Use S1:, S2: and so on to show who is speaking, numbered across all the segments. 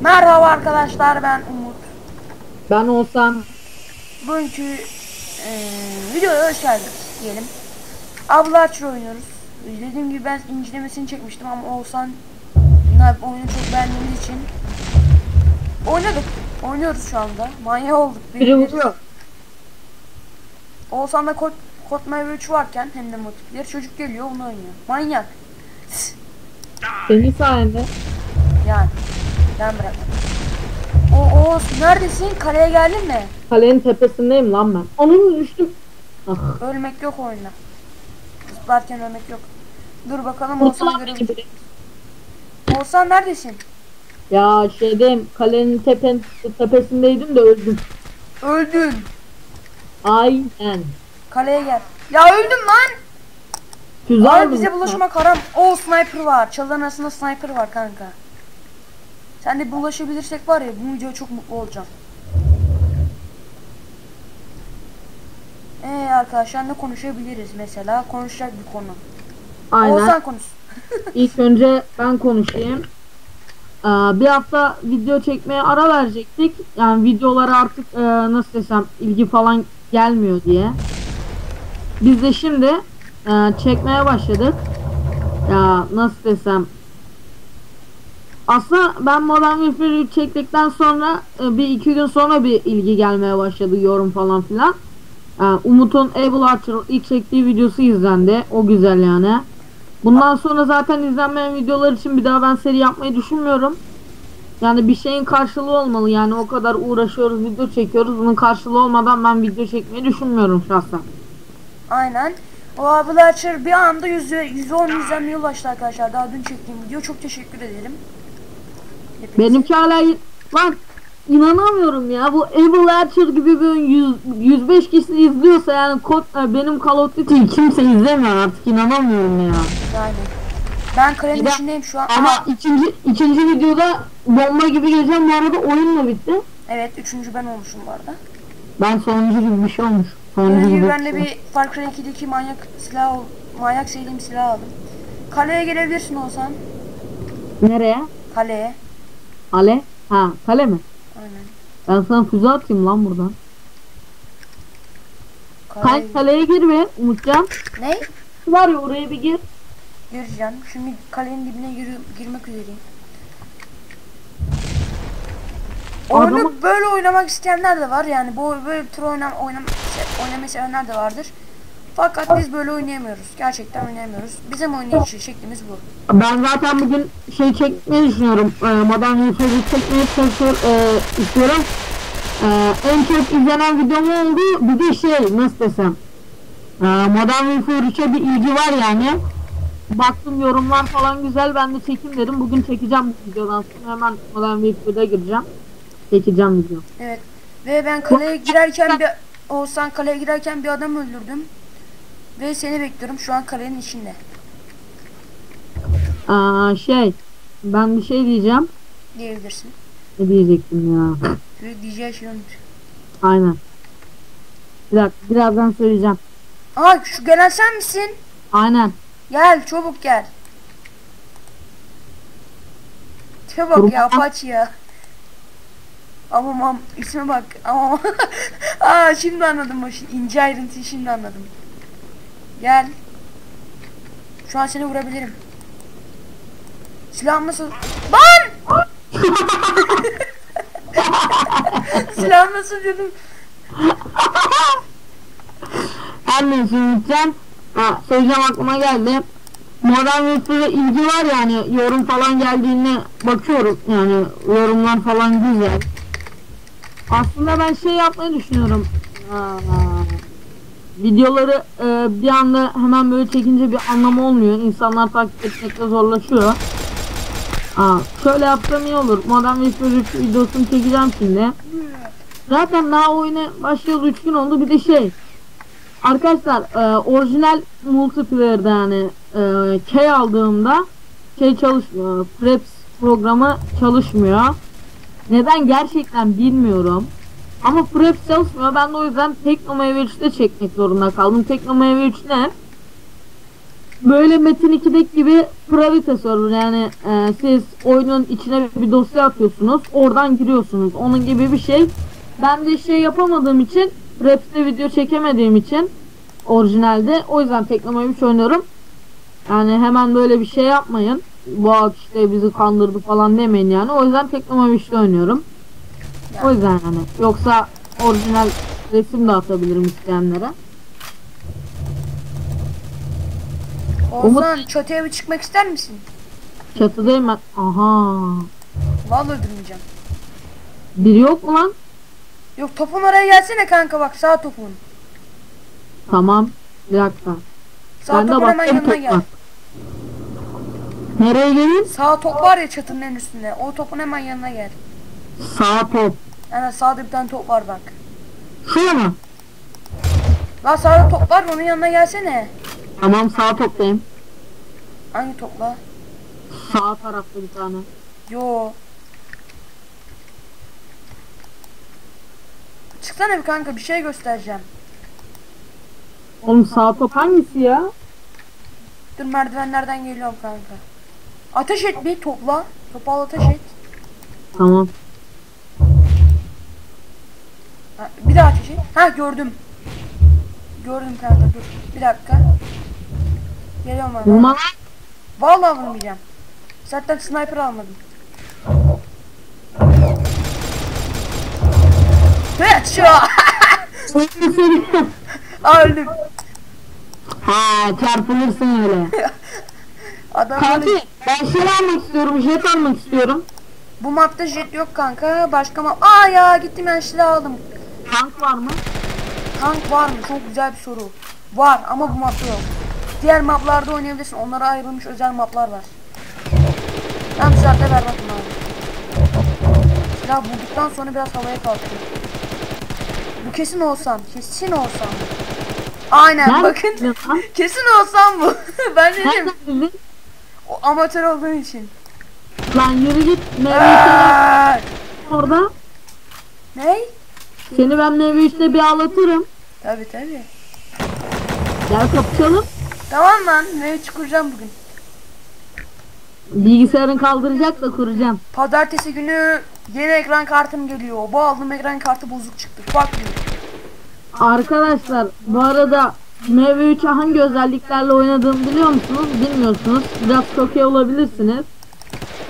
S1: Merhaba arkadaşlar ben Umut.
S2: Ben olsam
S1: Bugünkü eee videoya hoş geldiniz diyelim. Ablaçır oynuyoruz. Dediğim gibi ben incelemesini çekmiştim ama Oğuzhan oyunu çok beğendiğimiz için oynadık. Oynuyoruz şu anda. Manyak olduk.
S2: biri vuruyor.
S1: Oğuzhan'da Kod, Kod Maverick 3 varken hem de multiplayer çocuk geliyor onu oynuyor. Manyak.
S2: Senin sayende.
S1: Yani. Ben bırakmadım. O Oğuz neredesin? Kaleye geldin mi?
S2: Kalenin tepesindeyim lan ben. Onun düştüm. Ah.
S1: Ölmek yok oyunda. Zıplarken ölmek yok. Dur bakalım
S2: beni
S1: görelim. Oğuzhan neredesin?
S2: Ya şeydeyim kalenin tepen, tepesindeydim de öldüm.
S1: Öldün.
S2: Aynen.
S1: Kaleye gel. Ya öldüm lan.
S2: Güzel
S1: Abi bize bulaşmak haram. O sniper var. Çalıların arasında sniper var kanka. Sen de bulaşabilirsek var ya bu videoya çok mutlu olacağım. Ee arkadaşlar ne konuşabiliriz mesela? Konuşacak bir konu.
S2: Aynen.
S1: Oğuzhan konuş.
S2: İlk önce ben konuşayım. Ee, bir hafta video çekmeye ara verecektik. Yani videolara artık e, nasıl desem ilgi falan gelmiyor diye. Biz de şimdi e, çekmeye başladık. Ya nasıl desem aslında ben Modern Warfare 3 çektikten sonra e, bir iki gün sonra bir ilgi gelmeye başladı yorum falan filan. E, Umut'un Able Archer ilk çektiği videosu izlendi. O güzel yani. Bundan sonra zaten izlenmeyen videolar için bir daha ben seri yapmayı düşünmüyorum. Yani bir şeyin karşılığı olmalı yani o kadar uğraşıyoruz video çekiyoruz bunun karşılığı olmadan ben video çekmeyi düşünmüyorum şahsen.
S1: Aynen. O abiler bir anda yüzde 110 izlenmeye ulaştı arkadaşlar. Daha dün çektiğim video. Çok teşekkür ederim.
S2: Benimki hala lan inanamıyorum ya bu Able Archer gibi bir 100, 105 kişi izliyorsa yani kod, e, benim Call of Duty'yi kimse izlemiyor artık inanamıyorum ya.
S1: Yani. Ben kalenin
S2: de-
S1: içindeyim şu an.
S2: Ama ikinci ikinci videoda bomba gibi geleceğim bu arada oyun da bitti.
S1: evet üçüncü ben olmuşum bu arada.
S2: Ben sonuncu gibi bir şey olmuş. Sonuncu
S1: gibi ben de
S2: bir
S1: Far Cry 2'deki manyak silah manyak sevdiğim silah aldım. Kaleye gelebilirsin olsan.
S2: Nereye?
S1: Kaleye.
S2: Kale? Ha kale mi?
S1: Aynen.
S2: Ben sana füze atayım lan buradan.
S1: Kaleye.
S2: Kale, kaleye gir be Umutcan.
S1: Ne?
S2: Var ya oraya bir gir.
S1: Gireceğim. Şimdi kalenin dibine gir- girmek üzereyim. Oyunu
S2: Adamı-
S1: böyle oynamak isteyenler de var yani bu böyle bir tür oynam oynam oynamayı sevenler de vardır. Fakat biz böyle oynayamıyoruz. Gerçekten oynayamıyoruz. Bizim oynayış şeklimiz bu.
S2: Ben zaten bugün şey çekmeyi düşünüyorum. E, Modern Warfare'ı çekmeyi çalışıyor, e, istiyorum. E, en çok izlenen videom oldu. Bir de şey nasıl desem. E, Modern Warfare 3'e bir ilgi var yani. Baktım yorumlar falan güzel. Ben de çekim dedim. Bugün çekeceğim bu videodan sonra. Hemen Modern Warfare'da gireceğim. Çekeceğim video.
S1: Evet. Ve ben kaleye girerken bir Oğuzhan kaleye girerken bir adam öldürdüm. Ve seni bekliyorum şu an kalenin içinde.
S2: Aa, şey ben bir şey diyeceğim.
S1: Diyebilirsin.
S2: Ne diyecektim ya?
S1: Ve diyeceği şey unut.
S2: Aynen. Bir dakika, birazdan söyleyeceğim.
S1: Aa şu gelen sen misin?
S2: Aynen.
S1: Gel çabuk gel. Tipe bak ya Apache ya. Ama mam isme bak ama Aa şimdi anladım o ince ayrıntıyı şimdi anladım. Gel. Şu an seni vurabilirim. Silah nasıl? Lan! Silah nasıl dedim.
S2: Her neyse unutacağım. Ha, söyleyeceğim aklıma geldi. Modern Warfare'e ilgi var yani yorum falan geldiğinde bakıyorum yani yorumlar falan güzel. Aslında ben şey yapmayı düşünüyorum. Aa, videoları e, bir anda hemen böyle çekince bir anlamı olmuyor. İnsanlar takip etmekte zorlaşıyor. Aa, şöyle yapsam iyi olur. Modern Warfare 3 videosunu çekeceğim şimdi. Zaten daha oyuna başlayalı 3 gün oldu. Bir de şey Arkadaşlar e, orijinal multiplayer'da yani e, key aldığımda şey çalışmıyor. Preps programı çalışmıyor. Neden gerçekten bilmiyorum. Ama Preps çalışmıyor. Ben de o yüzden Tekno Meyve 3'te çekmek zorunda kaldım. Tekno Meyve 3 ne? böyle Metin 2'deki gibi private server yani e, siz oyunun içine bir dosya atıyorsunuz oradan giriyorsunuz onun gibi bir şey. Ben de şey yapamadığım için Raps'te video çekemediğim için orijinalde o yüzden Teknomoy 3 oynuyorum. Yani hemen böyle bir şey yapmayın. Bu işte bizi kandırdı falan demeyin yani. O yüzden Teknomoy 3'te oynuyorum. O yüzden yani. Yoksa orijinal resim de atabilirim isteyenlere.
S1: Oğuzhan çatıya bir çıkmak ister misin?
S2: Çatıdayım ben. Aha.
S1: Vallahi öldürmeyeceğim.
S2: Biri yok mu lan?
S1: Yok topun oraya gelsene kanka bak sağ topun.
S2: Tamam. Bir dakika.
S1: Sağ
S2: Ben
S1: topun hemen yanına
S2: top
S1: gel.
S2: var. Nereye geleyim?
S1: Sağ top var ya çatının en üstünde. O topun hemen yanına gel.
S2: Sağ top.
S1: Yani sağda bir tane top var bak.
S2: Şuraya mı?
S1: Lan sağda top var onun yanına gelsene.
S2: Tamam sağ toptayım.
S1: Hangi topla?
S2: Sağ tarafta bir tane.
S1: Yo. Çıksana bir kanka bir şey göstereceğim.
S2: Oğlum sağ top hangisi ya?
S1: Dur merdivenlerden geliyorum kanka. Ateş et bir topla. Topu al ateş et.
S2: Tamam.
S1: Ha, bir daha ateş et. Ha gördüm. Gördüm kanka dur. Bir dakika. Geliyorum ben.
S2: Vurma lan.
S1: Vallahi vurmayacağım. Zaten sniper almadım. Headshot! Öldüm.
S2: ha çarpılırsın öyle.
S1: Adam
S2: Kanki ben şey almak istiyorum. Jet almak istiyorum.
S1: Bu mapta jet yok kanka. Başka map. Aa ya gittim ben silah aldım.
S2: Tank var mı?
S1: Tank var mı? Çok güzel bir soru. Var ama bu mapta yok. Diğer maplarda oynayabilirsin. Onlara ayrılmış özel maplar var. Ben silahda ver bakın abi. Silah bulduktan sonra biraz havaya kalkıyor. Bu kesin olsam. Kesin olsam. Aynen
S2: Nerede
S1: bakın. Kesin olsam bu. ben dedim.
S2: Bildin?
S1: O amatör olduğun için.
S2: Lan yürü git. Orada.
S1: Ne?
S2: Seni ben meyve işte bir ağlatırım.
S1: Tabi tabi.
S2: Gel kapışalım.
S1: Tamam lan. Ne kuracağım bugün.
S2: Bilgisayarın kaldıracak da kuracağım.
S1: Pazartesi günü yeni ekran kartım geliyor. Bu aldığım ekran kartı bozuk çıktı. Bak diyor.
S2: Arkadaşlar bu arada MV3'ü hangi özelliklerle oynadığımı biliyor musunuz? Bilmiyorsunuz. Biraz şoke olabilirsiniz.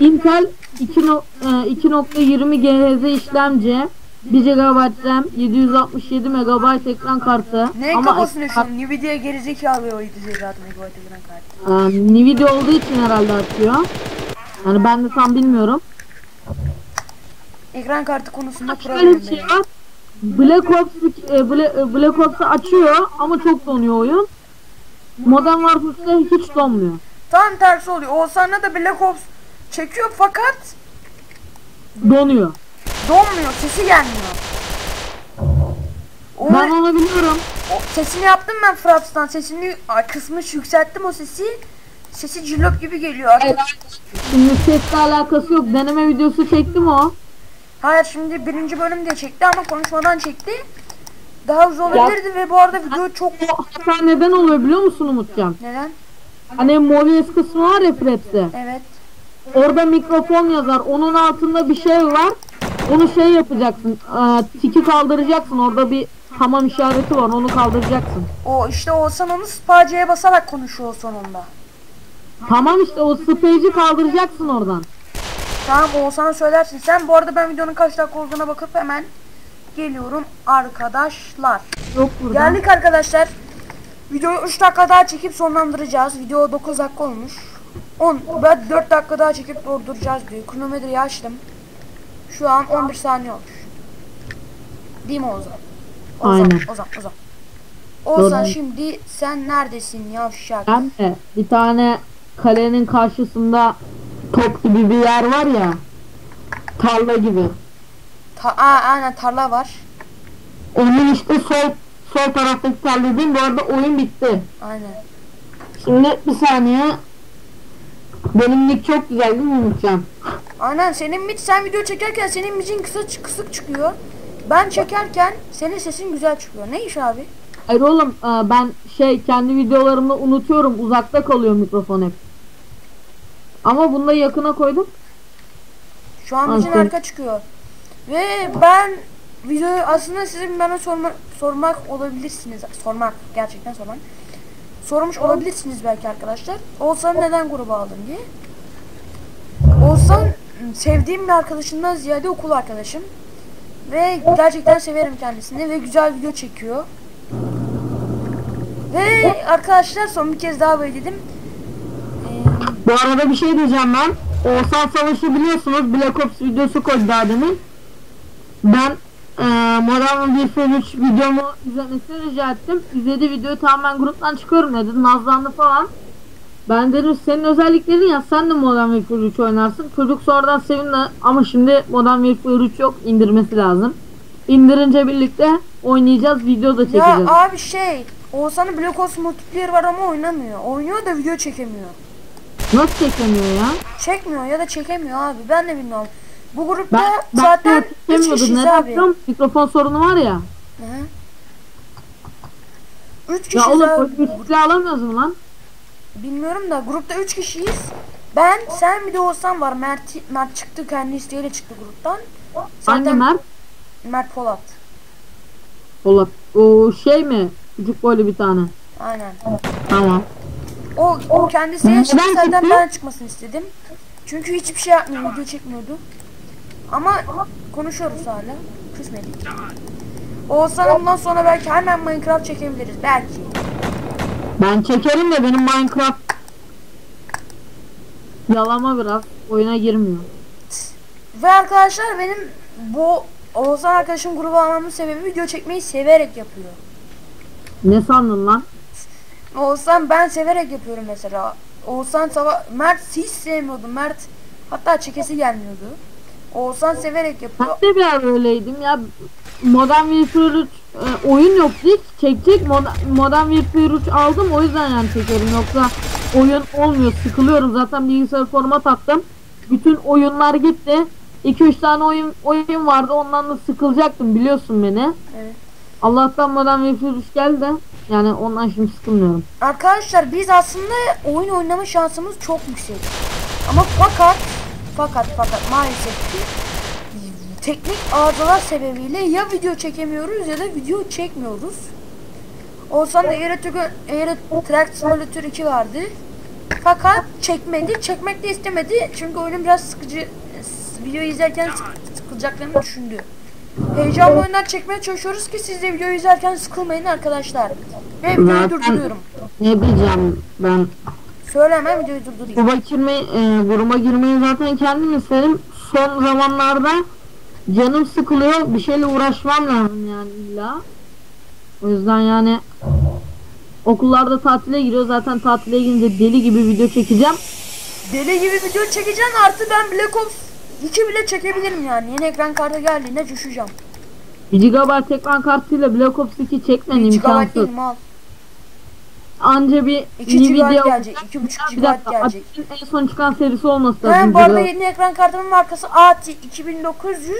S2: Intel 2 no- e, 2.20 GHz işlemci 1 GB RAM 767 MB ekran kartı
S1: Ne
S2: ama
S1: kafasını
S2: ekran-
S1: şu Nvidia gerizekalı o 7 zaten megabayt ekran kartı.
S2: e, Nvidia olduğu için herhalde atıyor. Yani ben de tam bilmiyorum.
S1: Ekran kartı konusunda problem
S2: bir şey var. Black Ops e, Black, e, Black Ops'u açıyor ama çok donuyor oyun. Modern Warfare'da hiç donmuyor.
S1: Tam tersi oluyor. Oğuzhan'la da Black Ops çekiyor fakat
S2: Donuyor.
S1: Donmuyor. Sesi gelmiyor. O,
S2: Ben onu biliyorum.
S1: o- sesini yaptım ben Fraps'tan. Sesini kısmış yükselttim o sesi. Sesi cillop gibi geliyor artık.
S2: Şimdi sesle alakası yok. Deneme videosu çektim o.
S1: Hayır şimdi birinci bölüm diye çekti ama konuşmadan çekti. Daha uzun olabilirdi ve bu arada video çok...
S2: O hata neden oluyor biliyor musun Umutcan?
S1: Neden?
S2: Hani Movies kısmı var ya Fraps'te.
S1: Evet.
S2: Orada mikrofon yazar. Onun altında bir şey var. Onu şey yapacaksın. E, tiki kaldıracaksın. Orada bir tamam işareti var. Onu kaldıracaksın.
S1: O işte Oğuzhan onu spacıya basarak konuşuyor sonunda.
S2: Tamam işte o space'i kaldıracaksın oradan.
S1: Tamam Oğuzhan'a söylersin. Sen bu arada ben videonun kaç dakika olduğuna bakıp hemen geliyorum arkadaşlar.
S2: Yok burada.
S1: Geldik arkadaşlar. Videoyu 3 dakika daha çekip sonlandıracağız. Video 9 dakika olmuş. 10 ben 4 dakika daha çekip durduracağız diyor. Kronometreyi açtım. Şu an 11 saniye olmuş. Değil mi Ozan? Ozan,
S2: Aynen.
S1: Ozan, Ozan. Ozan
S2: Doğru.
S1: şimdi sen neredesin yavşak?
S2: Ben de bir tane kalenin karşısında top gibi bir yer var ya. Tarla gibi.
S1: Ta Aa, aynen tarla var.
S2: Onun işte sol sol taraftaki tarla değil. Bu arada oyun bitti.
S1: Aynen.
S2: Şimdi bir saniye. Benim nick çok güzel değil mi Umutcan?
S1: Aynen senin mic sen video çekerken senin micin kısa kısık çıkıyor. Ben çekerken senin sesin güzel çıkıyor. Ne iş abi?
S2: Hayır oğlum e, ben şey kendi videolarımda unutuyorum uzakta kalıyor mikrofon hep. Ama bunda yakına koydum.
S1: Şu an
S2: Okey.
S1: arka çıkıyor. Ve ben videoyu aslında sizin bana sorma, sormak olabilirsiniz. Sormak gerçekten sormak. Sormuş olabilirsiniz belki arkadaşlar. Oğuzhan'ı neden gruba aldın diye. Oğuzhan sevdiğim bir arkadaşımdan ziyade okul arkadaşım. Ve gerçekten severim kendisini ve güzel video çekiyor. Ve arkadaşlar son bir kez daha böyle dedim. Ee,
S2: Bu arada bir şey diyeceğim ben. Oğuzhan Savaşı biliyorsunuz Black Ops videosu koydu daha demin. Ben e, Modern Warfare 3 videomu izlemesini rica ettim. İzlediği videoyu tamamen gruptan çıkıyorum dedi. Nazlandı falan. Ben dedim senin özelliklerin ya sen de Modern Warfare 3 oynarsın. Çocuk sonradan sevindi ama şimdi Modern Warfare 3 yok indirmesi lazım. İndirince birlikte oynayacağız video da çekeceğiz.
S1: Ya abi şey, Oğuzhan'ın Black Ops multiplayer var ama oynamıyor. Oynuyor da video çekemiyor.
S2: Nasıl çekemiyor ya?
S1: Çekmiyor ya da çekemiyor abi. Ben de bilmiyorum. Bu grupta
S2: Ben, ben
S1: zaten
S2: de
S1: 3
S2: çekemiyordum.
S1: kişiyiz abi.
S2: Mikrofon sorunu var ya.
S1: 3
S2: Ya
S1: kişiyiz
S2: oğlum
S1: abi.
S2: silah alamıyoruz mu lan?
S1: Bilmiyorum da grupta 3 kişiyiz. Ben, sen bir de Oğuzhan var. Mert, Mert çıktı kendi isteğiyle çıktı gruptan.
S2: Hangi Mert?
S1: Mert Polat.
S2: Polat. O şey mi? Küçük boylu bir tane.
S1: Aynen.
S2: Tamam.
S1: O, o kendisiyle
S2: Neden
S1: çıktı zaten ben çıkmasını istedim. Çünkü hiçbir şey yapmıyor, video çekmiyordu. Ama konuşuyoruz hala. Küsmedik. Oğuzhan ondan sonra belki hemen Minecraft çekebiliriz. Belki.
S2: Ben çekerim de benim Minecraft yalama biraz. Oyuna girmiyor.
S1: Ve arkadaşlar benim bu Oğuzhan arkadaşım grubu almamın sebebi video çekmeyi severek yapıyor.
S2: Ne sandın lan?
S1: Oğuzhan ben severek yapıyorum mesela. Oğuzhan sabah Mert hiç sevmiyordu. Mert hatta çekesi gelmiyordu. Oğuzhan severek yapıyor.
S2: Ben de bir ara öyleydim ya. Modern Warfare 3 e, oyun yok hiç. Çekecek Mod- Modern Warfare 3 aldım o yüzden yani çekiyorum. Yoksa oyun olmuyor. Sıkılıyorum. Zaten bilgisayar format attım. Bütün oyunlar gitti. 2-3 tane oyun oyun vardı. Ondan da sıkılacaktım biliyorsun beni.
S1: Evet.
S2: Allah'tan Modern Warfare 3 geldi de yani ondan şimdi sıkılmıyorum.
S1: Arkadaşlar biz aslında oyun oynama şansımız çok yüksek. Ama fakat fakat fakat maalesef ki teknik arızalar sebebiyle ya video çekemiyoruz ya da video çekmiyoruz. Olsan da Euro Truck Simulator 2 vardı. Fakat çekmedi. Çekmek de istemedi. Çünkü oyunun biraz sıkıcı video izlerken sık- sıkılacaklarını düşündü. Heyecanlı oyunlar çekmeye çalışıyoruz ki siz de video izlerken sıkılmayın arkadaşlar. Ve videoyu durduruyorum.
S2: Ne diyeceğim ben
S1: Söyle hemen videoyu durdurayım.
S2: gruba girmeyi, e, gruba girmeyi zaten kendim isterim. Son zamanlarda canım sıkılıyor. Bir şeyle uğraşmam lazım yani illa. O yüzden yani okullarda tatile giriyor. Zaten tatile girince deli gibi video çekeceğim.
S1: Deli gibi video çekeceğim artı ben Black Ops 2 bile çekebilirim yani. Yeni ekran kartı geldiğinde coşacağım.
S2: 1 GB ekran kartıyla Black Ops 2 çekmen
S1: 1 GB
S2: imkansız.
S1: değil mal.
S2: Anca bir
S1: 2 GB
S2: Nvidia
S1: gelecek. 2.5
S2: bir
S1: GB
S2: dakika
S1: gelecek.
S2: En son çıkan serisi olması lazım.
S1: Ben bu arada
S2: GB.
S1: yeni ekran kartımın markası AT 2900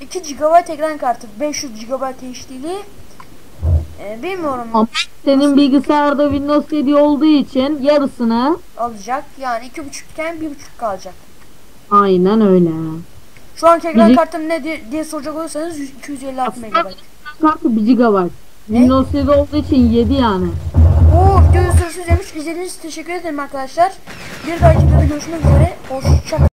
S1: 2 GB ekran kartı 500 GB HD'li ee, bilmiyorum
S2: Ama senin bilgisayarda Windows 7 olduğu için yarısını
S1: alacak yani 2.5 iken 1.5 kalacak.
S2: aynen öyle.
S1: Şu anki ekran
S2: Bizi-
S1: kartım ne diye, diye soracak olursanız 100 256 MB.
S2: Kartı 1 GB. Windows 7 olduğu için 7 yani.
S1: Bu videoyu sürüsüz demiş. İzlediğiniz için teşekkür ederim arkadaşlar. Bir dahaki videoda görüşmek üzere. Hoşçakalın.